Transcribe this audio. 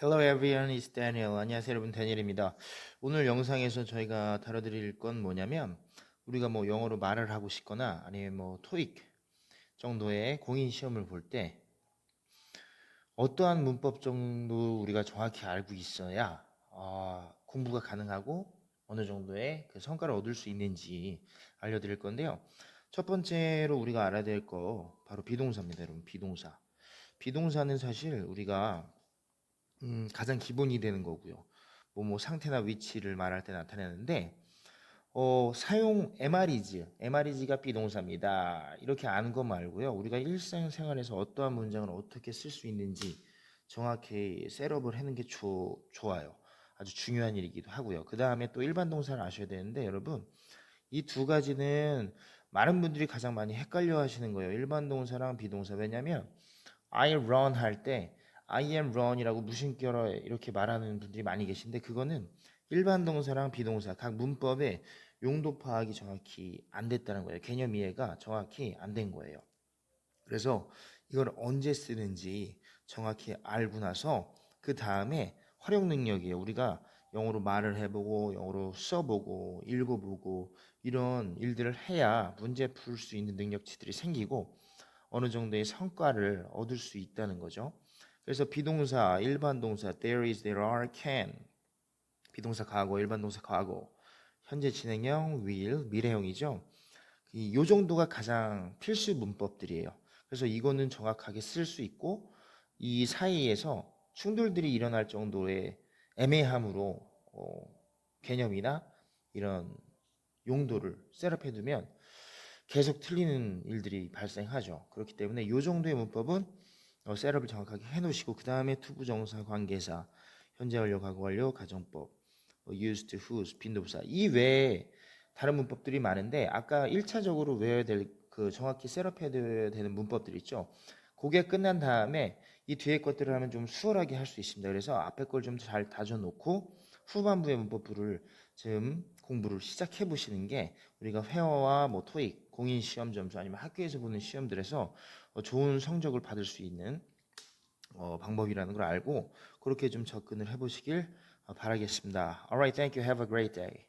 Hello everyone, it's Daniel. 안녕하세요 여러분, 다니엘입니다. 오늘 영상에서 저희가 다뤄드릴 건 뭐냐면 우리가 뭐 영어로 말을 하고 싶거나 아니면 뭐 토익 정도의 공인 시험을 볼 때 어떠한 문법 정도 우리가 정확히 알고 있어야 아, 공부가 가능하고 어느 정도의 그 성과를 얻을 수 있는지 알려드릴 건데요. 첫 번째로 우리가 알아야 될 거 바로 비동사입니다, 여러분. 비동사. 비동사는 사실 우리가 음, 가장 기본이 되는 거고요. 뭐, 뭐 상태나 위치를 말할 때 나타내는데 어, 사용 MR이즈, MR이즈가 비동사입니다. 이렇게 아는 거 말고요. 우리가 일상생활에서 어떠한 문장을 어떻게 쓸 수 있는지 정확히 셋업을 하는 게 조, 좋아요. 아주 중요한 일이기도 하고요. 그 다음에 또 일반 동사를 아셔야 되는데 여러분 이 두 가지는 많은 분들이 가장 많이 헷갈려 하시는 거예요. 일반 동사랑 비동사. 왜냐면 I run 할 때 I am run이라고 무심결에 이렇게 말하는 분들이 많이 계신데 그거는 일반 동사랑 비동사 각 문법의 용도 파악이 정확히 안 됐다는 거예요. 개념 이해가 정확히 안 된 거예요. 그래서 이걸 언제 쓰는지 정확히 알고 나서 그 다음에 활용 능력이에요. 우리가 영어로 말을 해보고 영어로 써보고 읽어보고 이런 일들을 해야 문제 풀 수 있는 능력치들이 생기고 어느 정도의 성과를 얻을 수 있다는 거죠. 그래서 비동사, 일반 동사, there is, there are, can 비동사 과거, 일반 동사 과거 현재 진행형, will, 미래형이죠. 이요 정도가 가장 필수 문법들이에요. 그래서 이거는 정확하게 쓸 수 있고 이 사이에서 충돌들이 일어날 정도의 애매함으로 어, 개념이나 이런 용도를 셋업해 두면 계속 틀리는 일들이 발생하죠. 그렇기 때문에 이 정도의 문법은 어, 셋업을 정확하게 해놓으시고 그 다음에 투부정사, 관계사, 현재 완료, 과거 완료, 가정법, 뭐 used, whose, 빈도부사 이 외에 다른 문법들이 많은데 아까 1차적으로 외워야 될 그 정확히 셋업해야 되는 문법들 있죠. 그게 끝난 다음에 이 뒤에 것들을 하면 좀 수월하게 할 수 있습니다. 그래서 앞에 걸 좀 잘 다져놓고 후반부의 문법부를 지금 공부를 시작해 보시는 게 우리가 회화와 뭐 토익, 공인 시험 점수 아니면 학교에서 보는 시험들에서 어, 좋은 성적을 받을 수 있는 어, 방법이라는 걸 알고 그렇게 좀 접근을 해보시길 어, 바라겠습니다. Alright, thank you. Have a great day.